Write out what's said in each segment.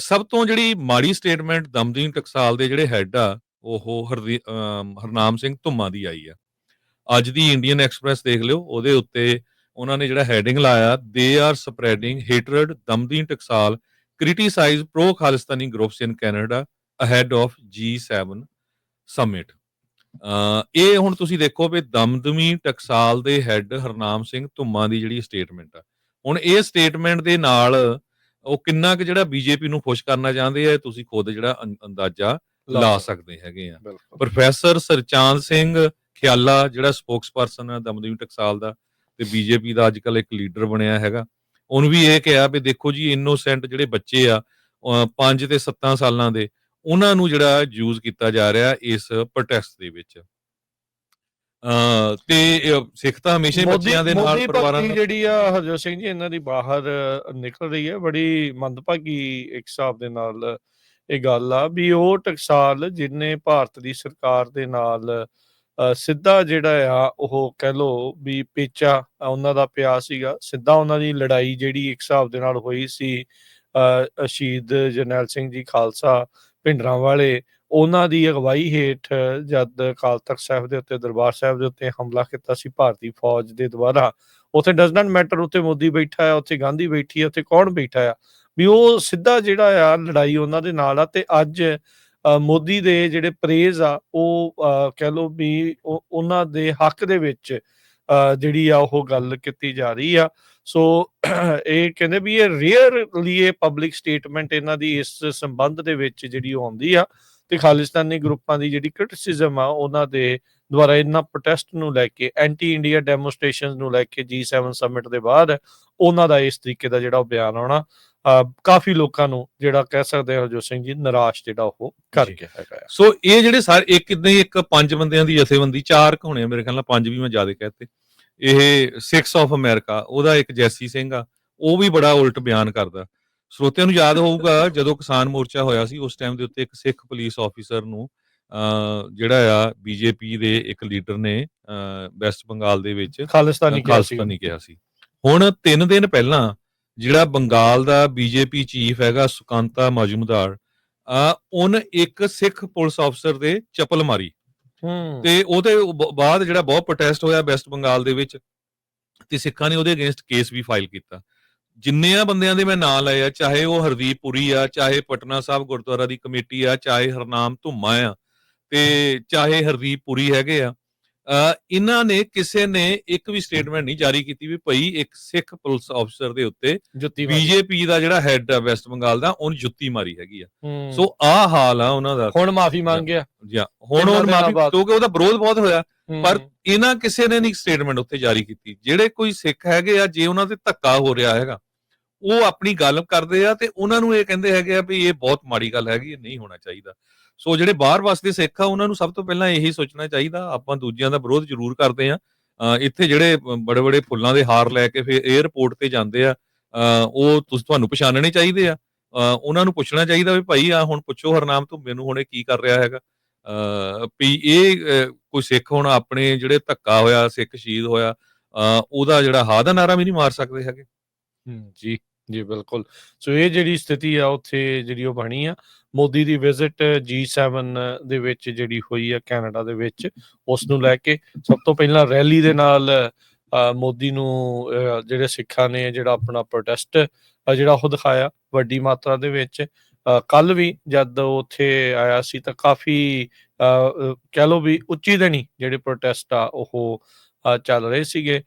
ਸਭ ਤੋਂ ਜਿਹੜੀ ਮਾੜੀ ਸਟੇਟਮੈਂਟ ਦਮਦੀਨ ਟਕਸਾਲ ਦੇ ਜਿਹੜੇ ਹੈੱਡ ਆ, ਉਹ ਹਰਦੀ ਹਰਨਾਮ ਸਿੰਘ ਧੁੰਮਾ ਦੀ ਆਈ ਆ। ਅੱਜ ਦੀ ਇੰਡੀਅਨ ਐਕਸਪ੍ਰੈਸ ਦੇਖ ਲਿਓ, ਉਹਦੇ ਉੱਤੇ ਉਹਨਾਂ ਨੇ ਜਿਹੜਾ ਹੈਡਿੰਗ ਲਾਇਆ they are spreading hatred Damdami Taksal criticise pro Khalistani groups in Canada ahead of G7 summit ਇਹ ਹੁਣ ਤੁਸੀਂ ਦੇਖੋ ਵੀ ਦਮਦਮੀ ਟਕਸਾਲ ਦੇ ਹੈੱਡ ਹਰਨਾਮ ਸਿੰਘ ਧੁੰਮਾ ਦੀ ਜਿਹੜੀ ਸਟੇਟਮੈਂਟ ਆ। ਹੁਣ ਇਹ ਸਟੇਟਮੈਂਟ ਦੇ ਨਾਲ ਉਹ ਕਿੰਨਾ ਕੁ ਜਿਹੜਾ ਬੀਜੇਪੀ ਨੂੰ ਖੁਸ਼ ਕਰਨਾ ਚਾਹੁੰਦੇ ਆ ਤੁਸੀਂ ਖੁਦ ਜਿਹੜਾ ਅੰਦਾਜ਼ਾ ਲਾ ਸਕਦੇ। ਹੈਗੇ ਆ। ਪ੍ਰੋਫੈਸਰ ਸਰਚਾਂਦ ਸਿੰਘ ਖਿਆਲਾ ਜਿਹੜਾ ਸਪੋਕਸਪਰਸਨ ਹੈ ਦਮਦਮੀ ਟਕਸਾਲ ਦਾ ਤੇ ਬੀਜੇਪੀ ਦਾ ਅੱਜਕੱਲ ਇੱਕ ਲੀਡਰ ਬਣਿਆ ਹੈਗਾ। ਉਹਨੂੰ ਵੀ ਇਹ ਕਿਹਾ ਵੀ ਦੇਖੋ ਜੀ ਇਨੋਸੈਂਟ ਜਿਹੜੇ ਬੱਚੇ ਆ 5 ਤੇ 7 ਸਾਲਾਂ ਦੇ ਉਹਨਾਂ ਨੂੰ ਜਿਹੜਾ ਯੂਜ਼ ਕੀਤਾ ਜਾ ਰਿਹਾ ਇਸ ਪ੍ਰੋਟੈਸਟ ਦੇ ਵਿੱਚ। ਤੇ ਸਿੱਖ ਤਾਂ ਹਮੇਸ਼ਾ ਹੀ ਬੱਚਿਆਂ ਦੇ ਨਾਲ ਪਰਿਵਾਰਾਂ ਨਾਲ ਜਿਹੜੀ ਆ ਹਰਜੋਤ ਸਿੰਘ ਜੀ ਇਹਨਾਂ ਦੀ ਬਾਹਰ ਨਿਕਲ ਰਹੀ ਹੈ। ਬੜੀ ਮੰਦਭਾਗੀ ਇੱਕ ਹਿਸਾਬ ਦੇ ਨਾਲ ਇਹ ਗੱਲ ਆ ਵੀ ਉਹ ਟਕਸਾਲ ਜਿਨੇ ਭਾਰਤ ਦੀ ਸਰਕਾਰ ਦੇ ਨਾਲ ਸਿੱਧਾ ਜਿਹੜਾ ਆ ਉਹ ਕਹਿ ਲੋ ਵੀ ਪੇਚਾ ਉਹਨਾਂ ਦਾ ਪਿਆ ਸੀਗਾ। ਸਿੱਧਾ ਉਹਨਾਂ ਦੀ ਲੜਾਈ ਜਿਹੜੀ ਇੱਕ ਹਿਸਾਬ ਦੇ ਨਾਲ ਹੋਈ ਸੀ ਅ, ਸ਼ਹੀਦ ਜਰਨੈਲ ਸਿੰਘ ਜੀ ਖਾਲਸਾ ਭਿੰਡਰਾਂ ਵਾਲੇ ਉਹਨਾਂ ਦੀ ਅਗਵਾਈ ਹੇਠ ਜਦ ਅਕਾਲ ਤਖਤ ਸਾਹਿਬ ਦੇ ਉੱਤੇ, ਦਰਬਾਰ ਸਾਹਿਬ ਦੇ ਉੱਤੇ ਹਮਲਾ ਕੀਤਾ ਸੀ ਭਾਰਤੀ ਫੌਜ ਦੇ ਦੁਆਰਾ, ਉੱਥੇ ਡਸ ਨਾਟ ਮੈਟਰ ਉੱਥੇ ਮੋਦੀ ਬੈਠਾ ਹੈ, ਉੱਥੇ ਗਾਂਧੀ ਬੈਠੀ ਹੈ, ਉੱਥੇ ਕੌਣ ਬੈਠਾ ਆ? ਵੀ ਉਹ ਸਿੱਧਾ ਜਿਹੜਾ ਆ ਲੜਾਈ ਉਹਨਾਂ ਦੇ ਨਾਲ ਆ ਤੇ ਅੱਜ ਮੋਦੀ ਦੇ ਜਿਹੜੇ ਪ੍ਰੇਜ਼ ਆ, ਉਹ ਕਹਿ ਲੋ ਵੀ ਉਹਨਾਂ ਦੇ ਹੱਕ ਦੇ ਵਿੱਚ ਜਿਹੜੀ ਆ ਉਹ ਗੱਲ ਕੀਤੀ ਜਾ ਰਹੀ ਆ। ਸੋ ਇਹ ਕਹਿੰਦੇ ਵੀ ਇਹ ਰੇਅਰਲੀ ਇਹ ਪਬਲਿਕ ਸਟੇਟਮੈਂਟ ਇਹਨਾਂ ਦੀ ਇਸ ਸੰਬੰਧ ਦੇ ਵਿੱਚ ਜਿਹੜੀ ਉਹ ਆਉਂਦੀ ਆ। ਤੇ ਖਾਲਿਸਤਾਨੀ ਗਰੁੱਪਾਂ ਦੀ ਜਿਹੜੀ ਕ੍ਰਿਟਿਸਿਜ਼ਮ ਆ ਉਹਨਾਂ ਦੇ ਦੁਆਰਾ ਇਹਨਾਂ ਪ੍ਰੋਟੈਸਟ ਨੂੰ ਲੈ ਕੇ ਐਂਟੀ ਇੰਡੀਆ ਡੈਮੋਨਸਟ੍ਰੇਸ਼ਨਸ ਨੂੰ ਲੈ ਕੇ G7 ਸਮਿਟ ਦੇ ਬਾਅਦ ਉਹਨਾਂ ਦਾ ਇਸ ਤਰੀਕੇ ਦਾ ਜਿਹੜਾ ਬਿਆਨ ਆਉਣਾ ਕਾਫੀ ਲੋਕਾਂ ਨੂੰ ਜਿਹੜਾ ਕਹਿ ਸਕਦੇ ਹਾਂ ਹਰਜੋਤ ਸਿੰਘ ਜੀ ਨਿਰਾਸ਼ ਜਿਹੜਾ ਉਹ ਕਰ। ਗਿਆ ਹੈਗਾ। ਸੋ ਇਹ ਜਿਹੜੇ ਸਾਰੇ ਇੱਕ ਇਦਾਂ ਹੀ ਇੱਕ ਪੰਜ ਬੰਦਿਆਂ ਦੀ ਜਥੇਬੰਦੀ ਚਾਰ ਹੋਣੇ ਮੇਰੇ ਖਿਆਲ ਨਾਲ ਪੰਜ ਵੀ ਮੈਂ ਜ਼ਿਆਦਾ ਕਹਤੇ ਇਹ ਸਿਕਸ ਆਫ ਅਮਰੀਕਾ ਉਹਦਾ ਇੱਕ ਜੈਸੀ ਸਿੰਘ ਆ ਉਹ ਵੀ ਬੜਾ ਉਲਟ ਬਿਆਨ ਕਰਦਾ ਸਰੋਤਿਆਂ ਨੂੰ ਯਾਦ ਹੋਊਗਾ ਜਦੋਂ ਕਿਸਾਨ ਮੋਰਚਾ ਹੋਇਆ ਸੀ ਉਸ ਟਾਈਮ ਦੇ ਉੱਤੇ ਇੱਕ ਸਿੱਖ ਪੁਲਿਸ ਆਫੀਸਰ ਨੂੰ ਜਿਹੜਾ ਆ ਬੀਜੇਪੀ ਦੇ ਇੱਕ ਲੀਡਰ ਨੇ ਵੈਸਟ ਬੰਗਾਲ ਦੇ ਵਿੱਚ ਖਾਲਿਸਤਾਨੀ ਖਾਲਸਤਾਨੀ ਕਿਹਾ ਸੀ। ਹੁਣ 3 ਦਿਨ ਪਹਿਲਾਂ ਜਿਹੜਾ ਬੰਗਾਲ ਦਾ ਬੀਜੇਪੀ ਚੀਫ ਹੈਗਾ ਸੁਕਾਂਤਾ ਮਜੂਮਦਾਰ ਆ ਉਹਨ ਇੱਕ ਸਿੱਖ ਪੁਲਿਸ ਅਫਸਰ ਦੇ ਚਪਲ ਮਾਰੀ। ਤੇ ਉਹਦੇ ਬਾਅਦ ਜਿਹੜਾ ਬਹੁਤ ਪ੍ਰੋਟੈਸਟ ਹੋਇਆ ਵੈਸਟ ਬੰਗਾਲ ਦੇ ਵਿੱਚ ਤੇ ਸਿੱਖਾਂ ਨੇ ਉਹਦੇ ਅਗੇਂਸਟ ਕੇਸ ਵੀ ਫਾਈਲ ਕੀਤਾ। ਜਿੰਨੇ ਆ ਬੰਦਿਆਂ ਦੇ ਮੈਂ ਨਾਂ ਲਏ ਆ, ਚਾਹੇ ਉਹ ਹਰਦੀਪ ਪੁਰੀ ਆ, ਚਾਹੇ ਪਟਨਾ ਸਾਹਿਬ ਗੁਰਦੁਆਰਾ ਦੀ ਕਮੇਟੀ ਆ, ਚਾਹੇ ਹਰਨਾਮ ਧੁੰਮਾ ਆ, ਤੇ ਚਾਹੇ ਹਰਦੀਪ ਪੁਰੀ ਹੈਗੇ ਆ ਇਹਨਾਂ ਨੇ ਕਿਸੇ ਨੇ ਇੱਕ ਵੀ ਸਟੇਟਮੈਂਟ ਨਹੀਂ ਜਾਰੀ ਕੀਤੀ ਵੀ ਭਈ ਇੱਕ ਸਿੱਖ ਪੁਲਿਸ ਅਫਸਰ ਦੇ ਉੱਤੇ ਜੁੱਤੀ। ਬੀਜੇਪੀ ਦਾ ਜਿਹੜਾ ਹੈੱਡ ਆ ਵੈਸਟ ਬੰਗਾਲ ਦਾ ਉਹਨ ਜੁੱਤੀ ਮਾਰੀ ਹੈਗੀ ਆ। ਸੋ ਆਹ ਹਾਲ ਆ ਉਹਨਾਂ ਦਾ ਹੁਣ ਮਾਫੀ ਮੰਗ ਗਿਆ ਜੀ। ਹੁਣ ਉਹ ਮਾਫੀ। ਕਿਉਂਕਿ ਉਹਦਾ ਵਿਰੋਧ ਬਹੁਤ ਹੋਇਆ। ਪਰ ਇਹਨਾਂ ਕਿਸੇ ਨੇ ਨਹੀਂ ਸਟੇਟਮੈਂਟ ਉੱਤੇ ਜਾਰੀ ਕੀਤੀ ਜਿਹੜੇ ਕੋਈ ਸਿੱਖ ਹੈਗੇ ਆ ਜੇ ਉਹਨਾਂ ਤੇ ਧੱਕਾ ਹੋ ਰਿਹਾ ਹੈਗਾ ਉਹ ਆਪਣੀ ਗੱਲ ਕਰਦੇ ਆ ਤੇ ਉਹਨਾਂ ਨੂੰ ਇਹ ਕਹਿੰਦੇ ਹੈਗੇ ਆ ਵੀ ਇਹ ਬਹੁਤ ਮਾੜੀ ਗੱਲ ਹੈਗੀ ਇਹ ਨਹੀਂ ਹੋਣਾ ਚਾਹੀਦਾ ਸੋ ਜਿਹੜੇ ਬਾਹਰ ਵਸਦੇ ਸਿੱਖ ਆ ਉਹਨਾਂ ਨੂੰ ਸਭ ਤੋਂ ਪਹਿਲਾਂ ਇਹੀ ਸੋਚਣਾ ਚਾਹੀਦਾ ਆਪਾਂ ਦੂਜਿਆਂ ਦਾ ਵਿਰੋਧ ਜ਼ਰੂਰ ਕਰਦੇ ਆ ਇੱਥੇ ਜਿਹੜੇ ਬੜੇ ਬੜੇ ਫੁੱਲਾਂ ਦੇ ਹਾਰ ਲੈ ਕੇ ਫਿਰ 에ਅਰਪੋਰਟ ਤੇ ਜਾਂਦੇ ਆ ਉਹ ਤੁਸੀਂ ਤੁਹਾਨੂੰ ਪਛਾਣਨੇ ਚਾਹੀਦੇ ਆ। ਉਹਨਾਂ ਨੂੰ ਪੁੱਛਣਾ ਚਾਹੀਦਾ ਵੀ ਭਾਈ ਆ ਹੁਣ ਪੁੱਛੋ ਹਰਨਾਮ ਤੋਂ ਮੈਨੂੰ ਹੁਣੇ ਕੀ ਕਰ ਰਿਹਾ ਹੈਗਾ। ਅ, ਵੀ ਇਹ ਕੋਈ ਸਿੱਖ ਹੁਣ ਆਪਣੇ ਜਿਹੜੇ ਧੱਕਾ ਹੋਇਆ ਸਿੱਖ ਸ਼ਹੀਦ ਹੋਇਆ ਅ, ਉਹਦਾ ਜਿਹੜਾ ਹਾ ਦਾ ਨਾਰਾ ਵੀ ਨਹੀਂ ਮਾਰ ਸਕਦੇ ਹੈਗੇ। ਜੀ। ਜੀ ਬਿਲਕੁਲ। ਸੋ ਇਹ ਜਿਹੜੀ ਸਥਿਤੀ ਆ ਉੱਥੇ ਜਿਹੜੀ ਉਹ ਬਣੀ ਆ। ਮੋਦੀ ਦੀ ਵਿਜ਼ਿਟ G7 ਦੇ ਵਿੱਚ ਜਿਹੜੀ ਹੋਈ ਆ ਕੈਨੇਡਾ ਦੇ ਵਿੱਚ ਉਸ ਨੂੰ ਲੈ ਕੇ ਸਭ ਤੋਂ ਪਹਿਲਾਂ ਰੈਲੀ ਦੇ ਨਾਲ ਮੋਦੀ ਨੂੰ ਜਿਹੜੇ ਸਿੱਖਾਂ ਨੇ ਜਿਹੜਾ ਆਪਣਾ ਪ੍ਰੋਟੈਸਟ ਜਿਹੜਾ ਉਹ ਦਿਖਾਇਆ ਵੱਡੀ ਮਾਤਰਾ ਦੇ ਵਿੱਚ। ਕੱਲ ਵੀ ਜਦ ਉਹ ਉੱਥੇ ਆਇਆ ਸੀ ਤਾਂ ਕਾਫੀ ਅ, ਕਹਿ ਲਓ ਵੀ ਉੱਚੀ ਦਣੀ ਜਿਹੜੇ ਪ੍ਰੋਟੈਸਟ ਆ ਉਹ ਚੱਲ ਰਹੇ ਸੀਗੇ।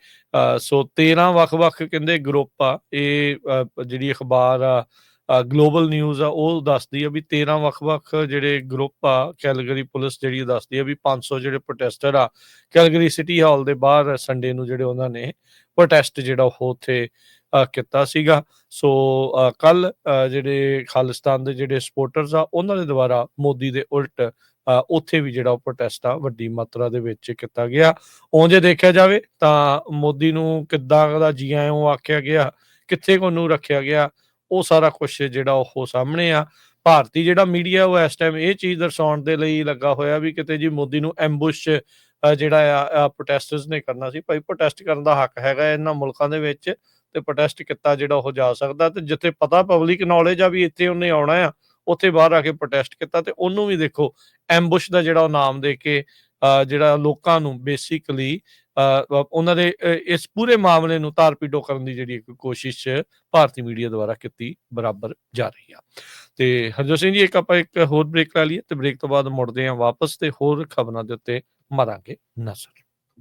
ਸੋ 13 ਵੱਖ-ਵੱਖ ਕਹਿੰਦੇ ਗਰੁੱਪ ਆ। ਇਹ ਜਿਹੜੀ ਅਖਬਾਰ ਆ ਗਲੋਬਲ ਨਿਊਜ਼ ਆ, ਉਹ ਦੱਸਦੀ ਆ ਵੀ 13 ਵੱਖ-ਵੱਖ ਜਿਹੜੇ ਗਰੁੱਪ ਆ, ਕੈਲਗਰੀ ਪੁਲਿਸ ਜਿਹੜੀ ਦੱਸਦੀ ਆ ਵੀ 500 ਜਿਹੜੇ ਪ੍ਰੋਟੈਸਟਰ ਆ, ਕੈਲਗਰੀ ਸਿਟੀ ਹਾਲ ਦੇ ਬਾਹਰ ਸੰਡੇ ਨੂੰ ਜਿਹੜੇ ਉਹਨਾਂ ਨੇ ਪ੍ਰੋਟੈਸਟ ਜਿਹੜਾ ਉਹ ਉੱਥੇ ਕੀਤਾ ਸੀਗਾ। ਸੋ ਕੱਲ ਜਿਹੜੇ ਖਾਲਿਸਤਾਨ ਦੇ ਜਿਹੜੇ ਸਪੋਰਟਰਸ ਆ, ਉਹਨਾਂ ਦੇ ਦੁਆਰਾ ਮੋਦੀ ਦੇ ਉਲਟ ਉੱਥੇ ਵੀ ਜਿਹੜਾ ਪ੍ਰੋਟੈਸਟ ਆ, ਵੱਡੀ ਮਾਤਰਾ ਦੇ ਵਿੱਚ ਕੀਤਾ ਗਿਆ। ਉਂਝ ਜੇ ਦੇਖਿਆ ਜਾਵੇ ਤਾਂ ਮੋਦੀ ਨੂੰ ਕਿੱਦਾਂ ਦਾ ਜੀ ਆਇਆਂ ਆਖਿਆ ਗਿਆ, ਕਿੱਥੇ ਕੋ ਨੂੰ ਰੱਖਿਆ ਗਿਆ, ਉਹ ਸਾਰਾ ਕੁਝ ਜਿਹੜਾ ਉਹ ਸਾਹਮਣੇ ਆ। ਭਾਰਤੀ ਜਿਹੜਾ ਮੀਡੀਆ ਉਹ ਇਸ ਟਾਈਮ ਇਹ ਚੀਜ਼ ਦਰਸਾਉਣ ਦੇ ਲਈ ਲੱਗਾ ਹੋਇਆ ਵੀ ਕਿਤੇ ਜੀ ਮੋਦੀ ਨੂੰ ਐਮਬੁਸ਼ ਜਿਹੜਾ ਆ ਪ੍ਰੋਟੈਸਟਰਸ ਨੇ ਕਰਨਾ ਸੀ। ਭਾਈ ਪ੍ਰੋਟੈਸਟ ਕਰਨ ਦਾ ਹੱਕ ਹੈਗਾ ਇਹਨਾਂ ਮੁਲਕਾਂ ਦੇ ਵਿੱਚ ਤੇ ਪ੍ਰੋਟੈਸਟ ਕੀਤਾ ਜਿਹੜਾ ਉਹ ਜਾ ਸਕਦਾ ਤੇ ਜਿੱਥੇ ਪਤਾ ਪਬਲਿਕ ਨੌਲੇਜ ਆ ਵੀ ਇੱਥੇ ਉਹਨੇ ਆਉਣਾ ਆ। ਉੱਥੇ ਬਾਹਰ ਆ ਕੇ ਪ੍ਰੋਟੈਸਟ ਕੀਤਾ ਤੇ ਉਹਨੂੰ ਵੀ ਦੇਖੋ ਐਮਬੁਸ਼ ਦਾ ਜਿਹੜਾ ਉਹ ਨਾਮ ਦੇ ਕੇ ਜਿਹੜਾ ਲੋਕਾਂ ਨੂੰ ਬੇਸਿਕਲੀ ਉਹਨਾਂ ਦੇ ਇਸ ਪੂਰੇ ਮਾਮਲੇ ਨੂੰ ਤਾਰਪੀਡੋ ਕਰਨ ਦੀ ਜਿਹੜੀ ਇੱਕ ਕੋਸ਼ਿਸ਼ ਭਾਰਤੀ ਮੀਡੀਆ ਦੁਆਰਾ ਕੀਤੀ ਬਰਾਬਰ ਜਾ ਰਹੀ ਆ। ਤੇ ਹਰਜੋਤ ਸਿੰਘ ਜੀ, ਇੱਕ ਆਪਾਂ ਇੱਕ ਹੋਰ ਬ੍ਰੇਕ ਲੈ ਲਈਏ ਤੇ ਬ੍ਰੇਕ ਤੋਂ ਬਾਅਦ ਮੁੜਦੇ ਹਾਂ ਵਾਪਸ ਤੇ ਹੋਰ ਖਬਰਾਂ ਦੇ ਉੱਤੇ ਮਰਾਂਗੇ ਨਜ਼ਰ।